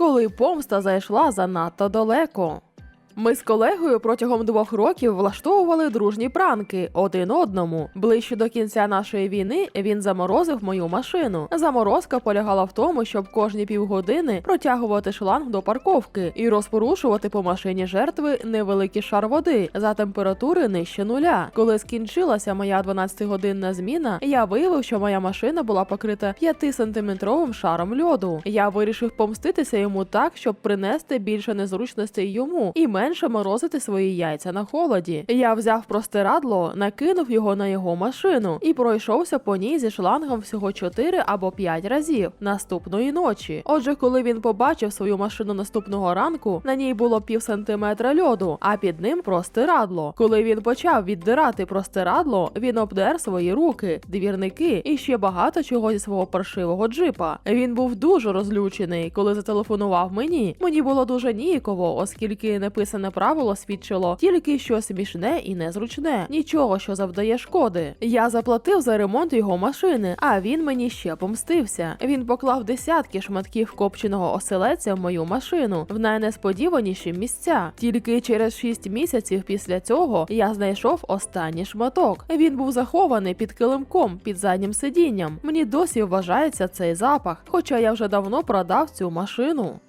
коли помста зайшла занадто далеко. Ми з колегою протягом двох років влаштовували дружні пранки один одному. Ближче до кінця нашої війни він заморозив мою машину. Заморозка полягала в тому, щоб кожні півгодини протягувати шланг до парковки і розпорушувати по машині жертви невеликий шар води за температури нижче нуля. Коли скінчилася моя 12-годинна зміна, я виявив, що моя машина була покрита 5-сантиметровим шаром льоду. Я вирішив помститися йому так, щоб принести більше незручностей йому і менше морозити свої яйця на холоді. Я взяв простирадло, накинув його на його машину і пройшовся по ній зі шлангом всього 4 або 5 разів наступної ночі. Отже, коли він побачив свою машину наступного ранку, на ній було пів сантиметра льоду, а під ним простирадло. Коли він почав віддирати простирадло, він обдер свої руки, двірники і ще багато чого зі свого паршивого джипа. Він був дуже розлючений, коли зателефонував мені. Мені було дуже ніяково, оскільки неписане правило свідчило тільки що смішне і незручне, нічого, що завдає шкоди. Я заплатив за ремонт його машини, а він мені ще помстився. Він поклав десятки шматків копченого оселеця в мою машину в найнесподіваніші місця. Тільки через шість місяців після цього я знайшов останній шматок. Він був захований під килимком під заднім сидінням. Мені досі вважається цей запах, хоча я вже давно продав цю машину.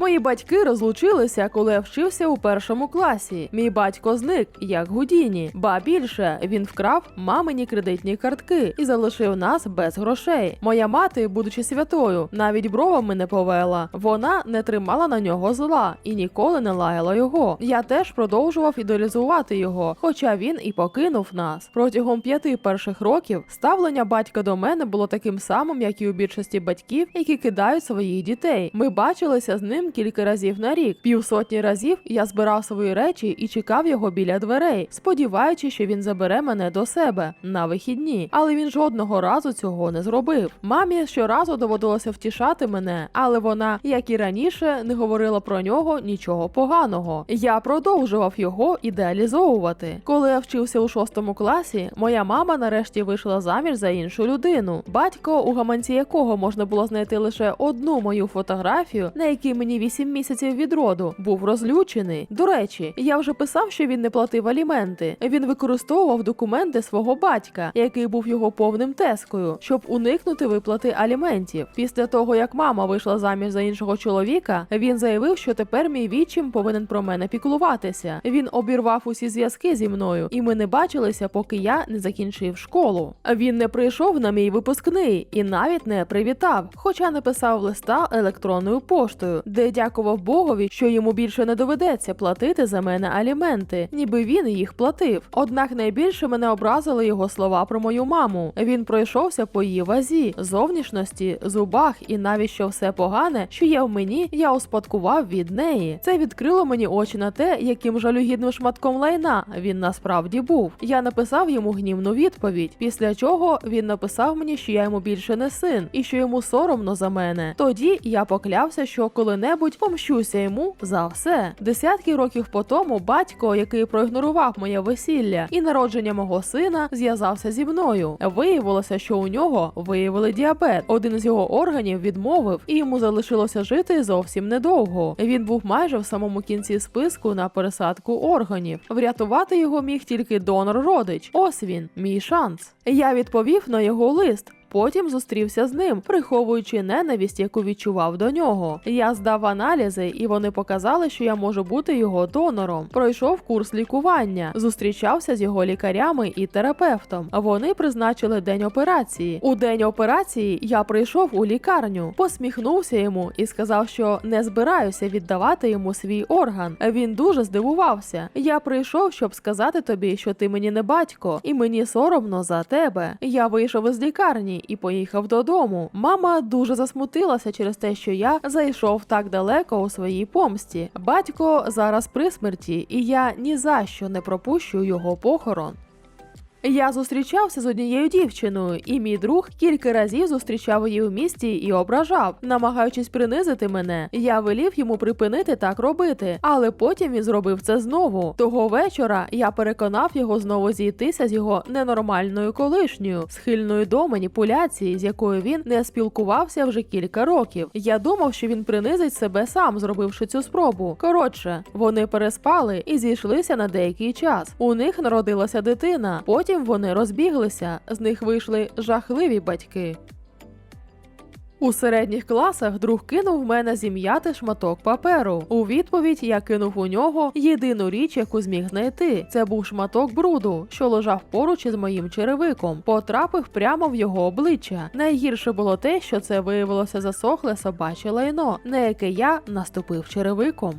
Мої батьки розлучилися, коли я вчився у першому класі. Мій батько зник, як Гудіні. Ба більше він вкрав мамині кредитні картки і залишив нас без грошей. Моя мати, будучи святою, навіть бровами не повела. Вона не тримала на нього зла і ніколи не лаяла його. Я теж продовжував ідеалізувати його, хоча він і покинув нас. Протягом п'яти перших років ставлення батька до мене було таким самим, як і у більшості батьків, які кидають своїх дітей. Ми бачилися з ним кілька разів на рік. Півсотні разів я збирав свої речі і чекав його біля дверей, сподіваючись, що він забере мене до себе на вихідні. Але він жодного разу цього не зробив. Мамі щоразу доводилося втішати мене, але вона, як і раніше, не говорила про нього нічого поганого. Я продовжував його ідеалізовувати. Коли я вчився у шостому класі, моя мама нарешті вийшла заміж за іншу людину. Батько, у гаманці якого можна було знайти лише одну мою фотографію, на якій мені 8 місяців від роду, був розлючений. До речі, я вже писав, що він не платив аліменти. Він використовував документи свого батька, який був його повним тескою, щоб уникнути виплати аліментів. Після того, як мама вийшла заміж за іншого чоловіка, він заявив, що тепер мій відчим повинен про мене піклуватися. Він обірвав усі зв'язки зі мною, і ми не бачилися, поки я не закінчив школу. Він не прийшов на мій випускний і навіть не привітав, хоча написав листа електронною поштою, де дякував Богові, що йому більше не доведеться платити за мене аліменти, ніби він їх платив. Однак найбільше мене образили його слова про мою маму. Він пройшовся по її вазі, зовнішності, зубах і навіть що все погане, що є в мені, я успадкував від неї. Це відкрило мені очі на те, яким жалюгідним шматком лайна він насправді був. Я написав йому гнівну відповідь, після чого він написав мені, що я йому більше не син і що йому соромно за мене. Тоді я поклявся, що коли-небудь помщуся йому за все. Десятки років по тому батько, який проігнорував моє весілля і народження мого сина, зв'язався зі мною. Виявилося, що у нього виявили діабет. Один з його органів відмовив, і йому залишилося жити зовсім недовго. Він був майже в самому кінці списку на пересадку органів. Врятувати його міг тільки донор-родич. Ось він, мій шанс. Я відповів на його лист. Потім зустрівся з ним, приховуючи ненависть, яку відчував до нього. Я здав аналізи, і вони показали, що я можу бути його донором. Пройшов курс лікування, зустрічався з його лікарями і терапевтом. Вони призначили день операції. У день операції я прийшов у лікарню, посміхнувся йому і сказав, що не збираюся віддавати йому свій орган. Він дуже здивувався. Я прийшов, щоб сказати тобі, що ти мені не батько, і мені соромно за тебе. Я вийшов із лікарні і поїхав додому. Мама дуже засмутилася через те, що я зайшов так далеко у своїй помсті. Батько зараз при смерті, і я ні за що не пропущу його похорон. Я зустрічався з однією дівчиною, і мій друг кілька разів зустрічав її в місті і ображав, намагаючись принизити мене. Я велів йому припинити так робити, але потім він зробив це знову. Того вечора я переконав його знову зійтися з його ненормальною колишньою, схильною до маніпуляції, з якою він не спілкувався вже кілька років. Я думав, що він принизить себе сам, зробивши цю спробу. Коротше, вони переспали і зійшлися на деякий час. У них народилася дитина. Потім вони розбіглися. З них вийшли жахливі батьки. У середніх класах друг кинув в мене зім'яти шматок паперу. У відповідь я кинув у нього єдину річ, яку зміг знайти. Це був шматок бруду, що лежав поруч із моїм черевиком. Потрапив прямо в його обличчя. Найгірше було те, що це виявилося засохле собаче лайно, на яке я наступив черевиком.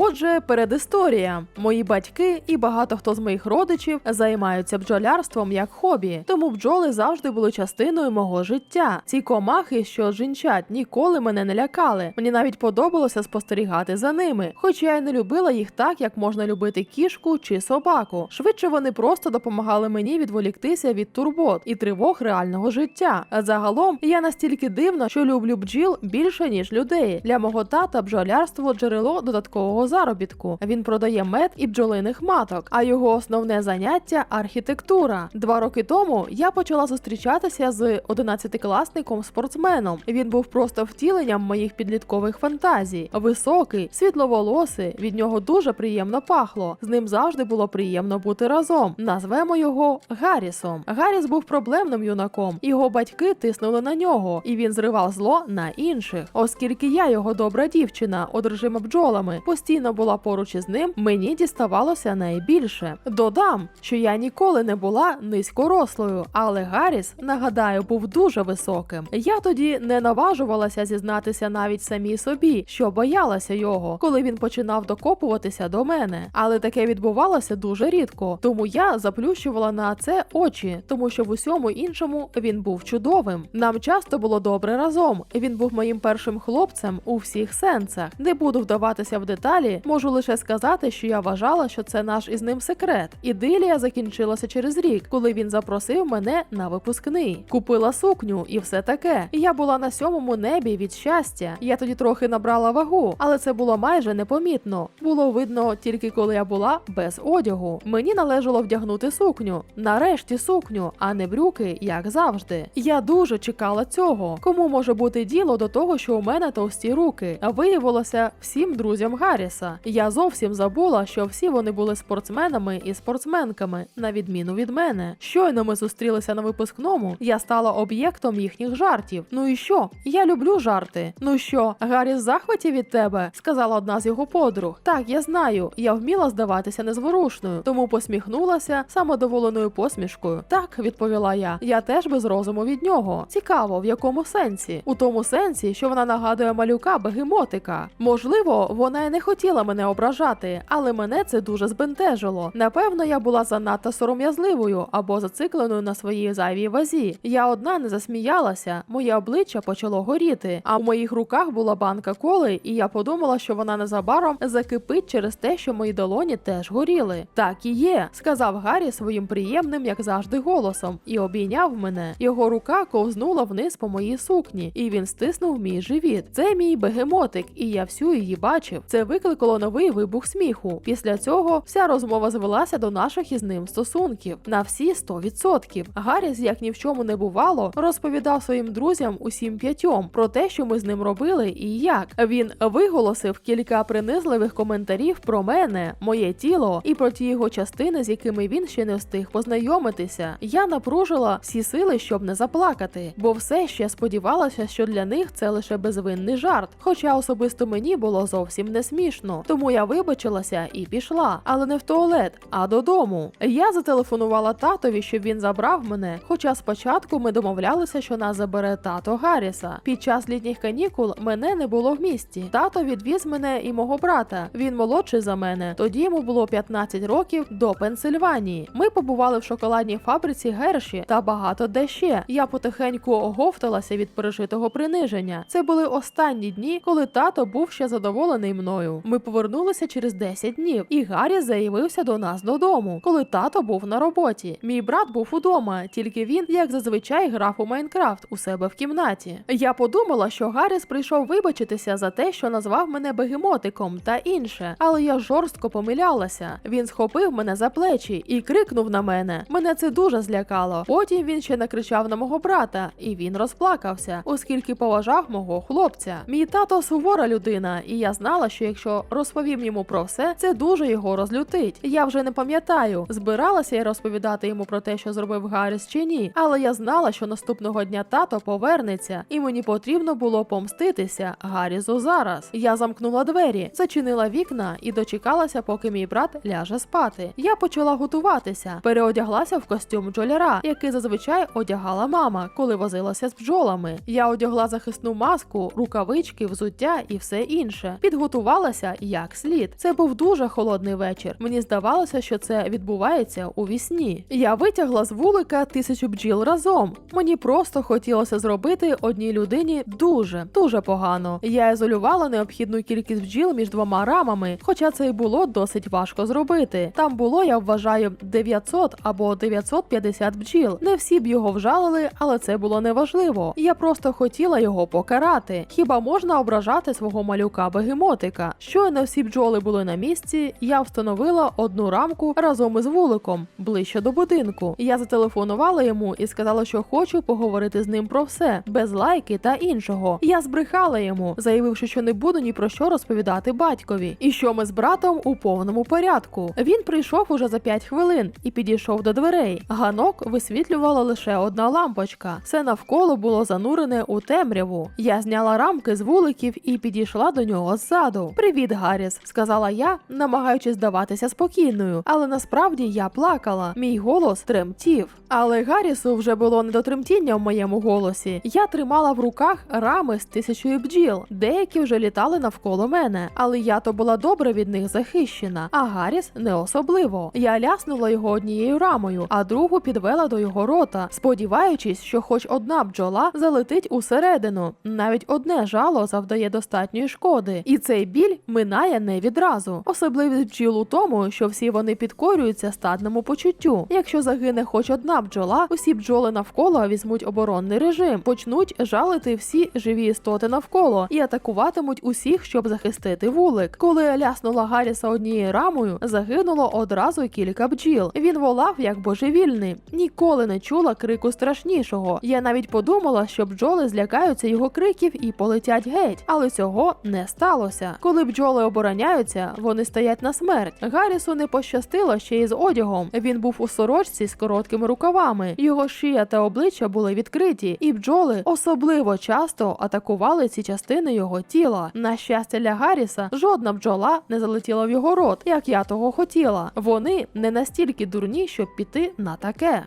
Отже, передісторія. Мої батьки і багато хто з моїх родичів займаються бджолярством як хобі, тому бджоли завжди були частиною мого життя. Ці комахи, що жінчать, ніколи мене не лякали. Мені навіть подобалося спостерігати за ними, хоча я й не любила їх так, як можна любити кішку чи собаку. Швидше вони просто допомагали мені відволіктися від турбот і тривог реального життя. А загалом я настільки дивна, що люблю бджіл більше ніж людей. Для мого тата бджолярство джерело додаткового заробітку. Він продає мед і бджолиних маток, а його основне заняття архітектура. Два роки тому я почала зустрічатися з одинадцятикласником спортсменом. Він був просто втіленням моїх підліткових фантазій. Високий, світловолосий, від нього дуже приємно пахло. З ним завжди було приємно бути разом. Назвемо його Гаррісом. Гарріс був проблемним юнаком. Його батьки тиснули на нього, і він зривав зло на інших. Оскільки я його добра дівчина, одержима бджолами, постійно була поруч із ним, мені діставалося найбільше. Додам, що я ніколи не була низькорослою, але Гарріс, нагадаю, був дуже високим. Я тоді не наважувалася зізнатися навіть самій собі, що боялася його, коли він починав докопуватися до мене. Але таке відбувалося дуже рідко, тому я заплющувала на це очі, тому що в усьому іншому він був чудовим. Нам часто було добре разом. Він був моїм першим хлопцем у всіх сенсах. Не буду вдаватися в деталі, можу лише сказати, що я вважала, що це наш із ним секрет. Ідилія закінчилася через рік, коли він запросив мене на випускний. Купила сукню і все таке. Я була на сьомому небі від щастя. Я тоді трохи набрала вагу, але це було майже непомітно. Було видно тільки коли я була без одягу. Мені належало вдягнути сукню. Нарешті сукню, а не брюки, як завжди. Я дуже чекала цього. Кому може бути діло до того, що у мене товсті руки? Виявилося всім друзям Гарріса. Я зовсім забула, що всі вони були спортсменами і спортсменками, на відміну від мене. Щойно ми зустрілися на випускному, я стала об'єктом їхніх жартів. Ну і що? Я люблю жарти. Ну що, Гарріс в захваті від тебе? сказала одна з його подруг. Так, я знаю, я вміла здаватися незворушною, тому посміхнулася самодоволеною посмішкою. Так, відповіла я. Я теж без розуму від нього. Цікаво, в якому сенсі? У тому сенсі, що вона нагадує малюка бегемотика. Можливо, вона й не хотіла мене ображати, але мене це дуже збентежило. Напевно, я була занадто сором'язливою або зацикленою на своїй зайвій вазі. Я одна не засміялася, моє обличчя почало горіти, а в моїх руках була банка коли, і я подумала, що вона незабаром закипить через те, що мої долоні теж горіли. Так і є, сказав Гаррі своїм приємним, як завжди, голосом, і обійняв мене. Його рука ковзнула вниз по моїй сукні, і він стиснув мій живіт. Це мій бегемотик, і я всю її бачив. Це викликало новий вибух сміху. Після цього вся розмова звелася до наших із ним стосунків на всі 100%. Гарріс, як ні в чому не бувало, розповідав своїм друзям усім п'ятьом про те, що ми з ним робили і як. Він виголосив кілька принизливих коментарів про мене, моє тіло і про ті його частини, з якими він ще не встиг познайомитися. Я напружила всі сили, щоб не заплакати, бо все ще сподівалася, що для них це лише безвинний жарт. Хоча особисто мені було зовсім не смішно. Тому я вибачилася і пішла, але не в туалет, а додому. Я зателефонувала татові, щоб він забрав мене. Хоча спочатку ми домовлялися, що нас забере тато Гарріса. Під час літніх канікул мене не було в місті. Тато відвіз мене і мого брата. Він молодший за мене. Тоді йому було 15 років до Пенсильванії. Ми побували в шоколадній фабриці Герші та багато де ще. Я потихеньку оговталася від пережитого приниження. Це були останні дні, коли тато був ще задоволений мною. Ми повернулися через 10 днів, і Гаррі заявився до нас додому, коли тато був на роботі. Мій брат був удома, тільки він, як зазвичай, грав у Майнкрафт у себе в кімнаті. Я подумала, що Гарріс прийшов вибачитися за те, що назвав мене бегемотиком та інше, але я жорстко помилялася. Він схопив мене за плечі і крикнув на мене. Мене це дуже злякало. Потім він ще накричав на мого брата, і він розплакався, оскільки поважав мого хлопця. Мій тато сувора людина, і я знала, що якщо розповім йому про все, це дуже його розлютить. Я вже не пам'ятаю, збиралася я розповідати йому про те, що зробив Гарріс чи ні, але я знала, що наступного дня тато повернеться, і мені потрібно було помститися Гаррізу зараз. Я замкнула двері, зачинила вікна і дочекалася, поки мій брат ляже спати. Я почала готуватися, переодяглася в костюм бджоляра, який зазвичай одягала мама, коли возилася з бджолами. Я одягла захисну маску, рукавички, взуття і все інше. Підготувалася як слід. Це був дуже холодний вечір. Мені здавалося, що це відбувається у вісні. Я витягла з вулика тисячу бджіл разом. Мені просто хотілося зробити одній людині дуже дуже погано. Я ізолювала необхідну кількість бджіл між двома рамами, хоча це й було досить важко зробити. Там було, я вважаю, 900 або 950 бджіл. Не всі б його вжалили, але це було неважливо. Я просто хотіла його покарати. Хіба можна ображати свого малюка бегемотика? Щойно всі бджоли були на місці, я встановила одну рамку разом із вуликом ближче до будинку. Я зателефонувала йому і сказала, що хочу поговорити з ним про все, без лайки та іншого. Я збрехала йому, заявивши, що не буду ні про що розповідати батькові, і що ми з братом у повному порядку. Він прийшов уже за 5 хвилин і підійшов до дверей. Ганок висвітлювала лише одна лампочка. Все навколо було занурене у темряву. Я зняла рамки з вуликів і підійшла до нього ззаду. Привіт, Гарріс, сказала я, намагаючись здаватися спокійною, але насправді я плакала. Мій голос тремтів. Але Гаррісу вже було не до тремтіння в моєму голосі. Я тримала в руках рами з тисячою бджіл. Деякі вже літали навколо мене, але я то була добре від них захищена, а Гарріс не особливо. Я ляснула його однією рамою, а другу підвела до його рота, сподіваючись, що хоч одна бджола залетить усередину. Навіть одне жало завдає достатньої шкоди, і цей біль минає не відразу. Особливість бджіл у тому, що всі вони підкорюються стадному почуттю. Якщо загине хоч одна бджола, усі бджоли навколо візьмуть оборонний режим, почнуть жалити всі живі істоти навколо і атакуватимуть усіх, щоб захистити вулик. Коли ляснула Гарріса однією рамою, загинуло одразу кілька бджіл. Він волав як божевільний. Ніколи не чула крику страшнішого. Я навіть подумала, що бджоли злякаються його криків і полетять геть, але цього не сталося. Коли бджоли обороняються, вони стоять на смерть. Гаррісу не пощастило ще й з одягом. Він був у сорочці з короткими рукавами. Його шия та обличчя були відкриті, і бджоли особливо часто атакували ці частини його тіла. На щастя для Гарріса, жодна бджола не залетіла в його рот, як я того хотіла. Вони не настільки дурні, щоб піти на таке.